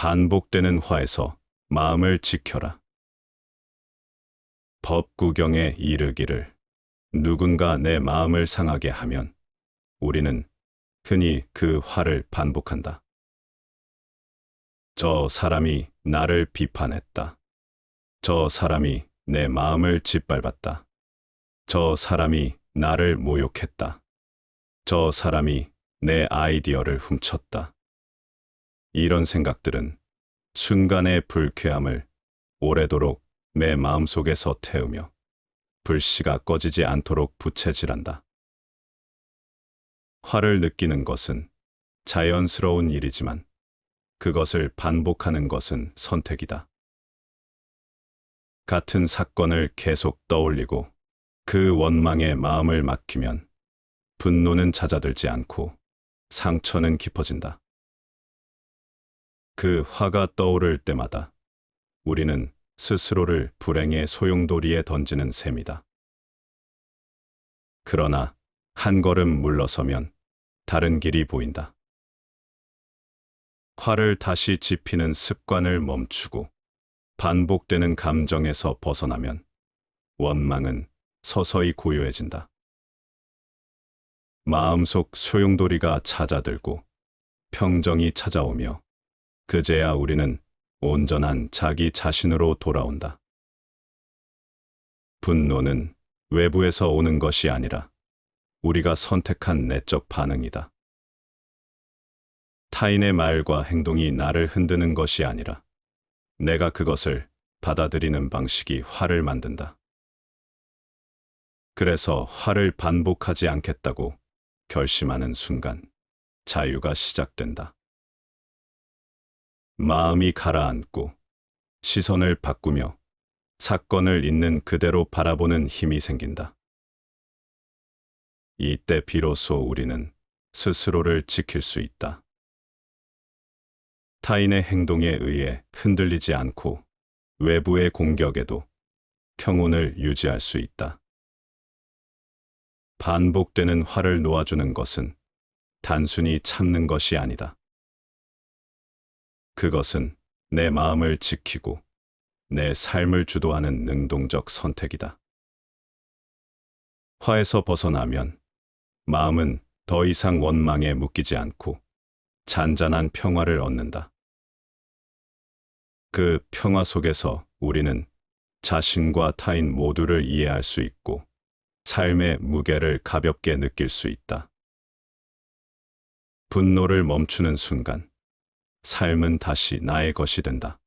반복되는 화에서 마음을 지켜라. 법구경에 이르기를 누군가 내 마음을 상하게 하면 우리는 흔히 그 화를 반복한다. 저 사람이 나를 비판했다. 저 사람이 내 마음을 짓밟았다. 저 사람이 나를 모욕했다. 저 사람이 내 아이디어를 훔쳤다. 이런 생각들은 순간의 불쾌함을 오래도록 내 마음속에 서 태우며 불씨가 꺼지지 않도록 부채질한다. 화를 느끼는 것은 자연스러운 일이지만 그것을 반복하는 것은 선택이다. 같은 사건을 계속 떠올리고 그 원망에 마음을 맡기면 분노는 잦아들지 않고 상처는 깊어진다. 그 화가 떠오를 때마다 우리는 스스로를 불행의 소용돌이에 던지는 셈이다. 그러나 한 걸음 물러서면 다른 길이 보인다. 화를 다시 지피는 습관을 멈추고 반복되는 감정에서 벗어나면 원망은 서서히 고요해진다. 마음속 소용돌이가 찾아들고 평정이 찾아오며 그제야 우리는 온전한 자기 자신으로 돌아온다. 분노는 외부에서 오는 것이 아니라 우리가 선택한 내적 반응이다. 타인의 말과 행동이 나를 흔드는 것이 아니라 내가 그것을 받아들이는 방식이 화를 만든다. 그래서 화를 반복하지 않겠다고 결심하는 순간 자유가 시작된다. 마음이 가라앉고 시선을 바꾸며 사건을 있는 그대로 바라보는 힘이 생긴다. 이때 비로소 우리는 스스로를 지킬 수 있다. 타인의 행동에 의해 흔들리지 않고 외부의 공격에도 평온을 유지할 수 있다. 반복되는 화를 놓아주는 것은 단순히 참는 것이 아니다. 그것은 내 마음을 지키고 내 삶을 주도하는 능동적 선택이다. 화에서 벗어나면 마음은 더 이상 원망에 묶이지 않고 잔잔한 평화를 얻는다. 그 평화 속에서 우리는 자신과 타인 모두를 이해할 수 있고 삶의 무게를 가볍게 느낄 수 있다. 분노를 멈추는 순간 삶은 다시 나의 것이 된다.